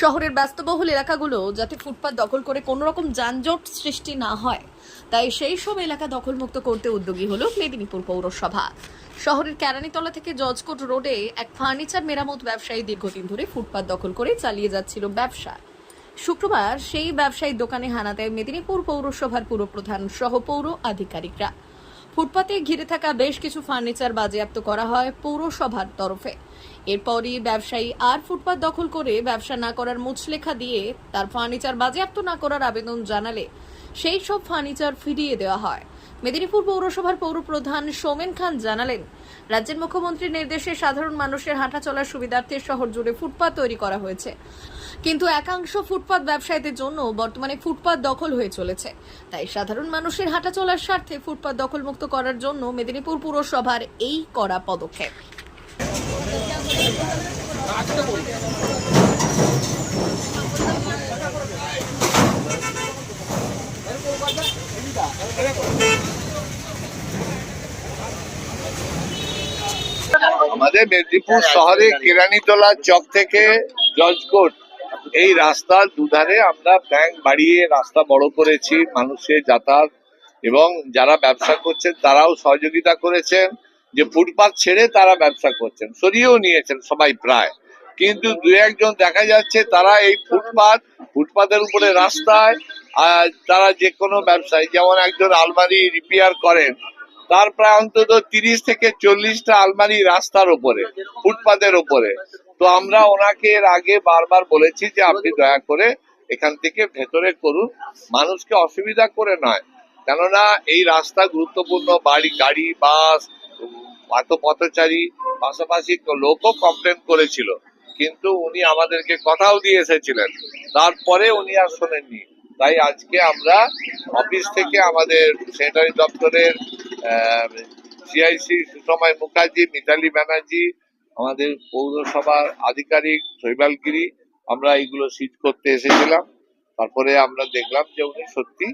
শহরের ব্যস্তবহুল এলাকাগুলো যাতে ফুটপাত দখল করে কোনো রকম যানজট সৃষ্টি না হয়। তাই সেই সব এলাকা দখলমুক্ত করতে উদ্যোগী হলো মেদিনীপুর পৌরসভা। শহরের কেরানীতলা থেকে জজকোট রোডে এক ফার্নিচার মেরামত ব্যবসায়ী দীর্ঘদিন ধরে ফুটপাত দখল করে চালিয়ে যাচ্ছিল ব্যবসা। শুক্রবার সেই ব্যবসায়ীর দোকানে হানা দেয় মেদিনীপুর পৌরসভার পুরপ্রধান সহ পৌর আধিকারিকরা। ফুটপাতে ঘিরে থাকা বেশ কিছু ফার্নিচার বাজেয়াপ্ত করা হয় পৌরসভার তরফে। এরপরই ব্যবসায়ী আর ফুটপাত দখল করে ব্যবসা না করার মুচলেখা দিয়ে তার ফার্নিচার বাজেয়াপ্ত না করার আবেদন জানালে সেই সব ফার্নিচার ফিরিয়ে দেওয়া হয়। মেদিনীপুর পৌরসভার পৌরপ্রধান সোমেন খান জানালেন, রাজ্যের মুখ্যমন্ত্রীর নির্দেশে সাধারণ মানুষের হাঁটা চলার সুবিধার্থে শহর জুড়ে ফুটপাত তৈরি করা হয়েছে। কিন্তু একাংশ ফুটপাত ব্যবসায়ীদের জন্য বর্তমানে ফুটপাত দখল হয়ে চলেছে। তাই সাধারণ মানুষের হাঁটা চলার স্বার্থে ফুটপাত দখলমুক্ত করার জন্য মেদিনীপুর পুরসভার এই করা পদক্ষেপ। আমাদের মেদিনীপুর শহরে কেরানীতলা চক থেকে জজকোট এই রাস্তার দুধারে আমরা ব্যাংক বাড়িয়ে রাস্তা বড় করেছি, মানুষের যাতায়াত এবং যারা ব্যবসা করছেন তারাও সহযোগিতা করেছেন। যে ফুটপাথ ছেড়ে তারা ব্যবসা করছেন, সরিয়েও নিয়েছেন সবাই প্রায়। কিন্তু দু একজন দেখা যাচ্ছে তারা এই ফুটপাথ ফুটপাতের উপরে রাস্তায়, আর তারা যে কোনো ব্যবসায়ী, যেমন একজন আলমারি রিপেয়ার করেন, তার প্রায় অন্তত তিরিশ থেকে চল্লিশটা আলমারি রাস্তার উপরে, ফুটপাতের উপরে। তো আমরা ওনাকে এর আগে বারবার বলেছি যে আপনি দয়া করে এখান থেকে ভেতরে করুন। মানুষকে অসুবিধা করে নয়। কেননা এই রাস্তা গুরুত্বপূর্ণ বাড়ি গাড়ি বাস পথচারী পাশাপাশি লোকও কমপ্লেন করেছিল। কিন্তু উনি আমাদেরকে কথাও দিয়ে এসেছিলেন। তারপরে উনি আর শোনেননি। তাই আজকে আমরা অফিস থেকে আমাদের সেক্রেটারি দপ্তরের সিআইসি সুসময় মুখার্জি মিতালি ব্যানার্জি আমাদের পৌরসভার আধিকারিক শৈবালগিরি, আমরা এইগুলো সিট করতে এসেছিলাম। তারপরে আমরা দেখলাম যে উনি সত্যি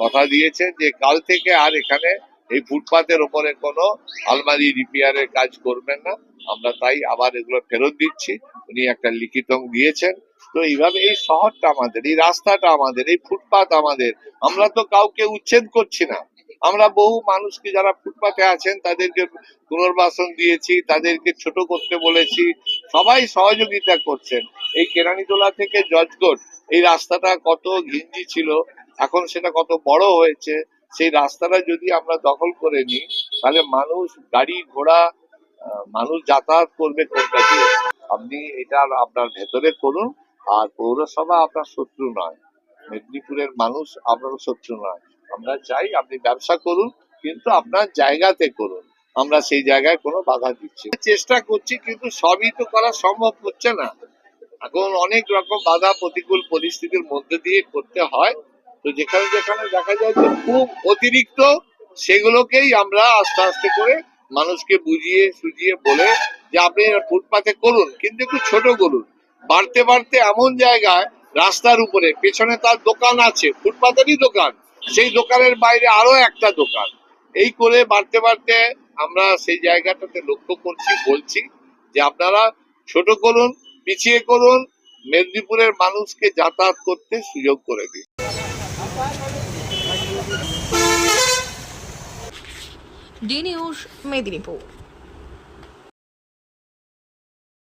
কথা দিয়েছেন যে কাল থেকে আর এখানে এই ফুটপাতের ওপরে কোনো আলমারি রিপেয়ারের কাজ করবেন না। আমরা তাই আবার এগুলো ফেরত দিচ্ছি। উনি একটা লিখিত দিয়েছেন। তো এইভাবে এই শহরটা আমাদের, এই রাস্তাটা আমাদের, এই ফুটপাত আমাদের, আমরা তো কাউকে উচ্ছেদ করছি না। আমরা বহু মানুষকে যারা ফুটপাতে আছেন, তাদেরকে পুনর্বাসন দিয়েছি, তাদেরকে ছোট করতে বলেছি। সবাই সহযোগিতা করছেন। এই কেরানীতলা থেকে জজগোট এই রাস্তাটা কত ঘিঞ্জি ছিল, এখন সেটা কত বড় হয়েছে, সেই রাস্তাটা যদি আমরা দখল করে নিই, তাহলে মানুষ গাড়ি ঘোড়া মানুষ যাতায়াত করবে কোনটা দিয়ে? আপনি এটা আপনার ভেতরে করুন, আর পৌরসভা আপনার শত্রু নয়। মেদিনীপুরের মানুষ আপনার শত্রু নয়। আমরা চাই আপনি ব্যবসা করুন, কিন্তু আপনার জায়গাতে করুন। আমরা সেই জায়গায় কোনো বাধা দিচ্ছি চেষ্টা করছি, কিন্তু সবই তো করা সম্ভব হচ্ছে না। এখন অনেক রকম বাধা প্রতিকূল পরিস্থিতির মধ্যে দিয়ে করতে হয়। তো যেখানে যেখানে দেখা যায় যে খুব অতিরিক্ত, সেগুলোকেই আমরা আস্তে আস্তে করে মানুষকে বুঝিয়ে সুঝিয়ে বলে যে আপনি ফুটপাতে করুন, কিন্তু একটু ছোট করুন। বাড়তে বাড়তে এমন জায়গায় রাস্তার উপরে, পেছনে তার দোকান আছে, ফুটপাতেরই দোকান। সেই দোকানের বাইরে আরও একটা দোকান। এই করে বাড়তে বাড়তে আমরা সেই জায়গাটাতে লক্ষ্য করছি, বলছি যে আপনারা ছোট করুন, পিছিয়ে করুন, মেদিনীপুরের মানুষকে যাতায়াত করতে সুযোগ করে দিন। D news Medinipur.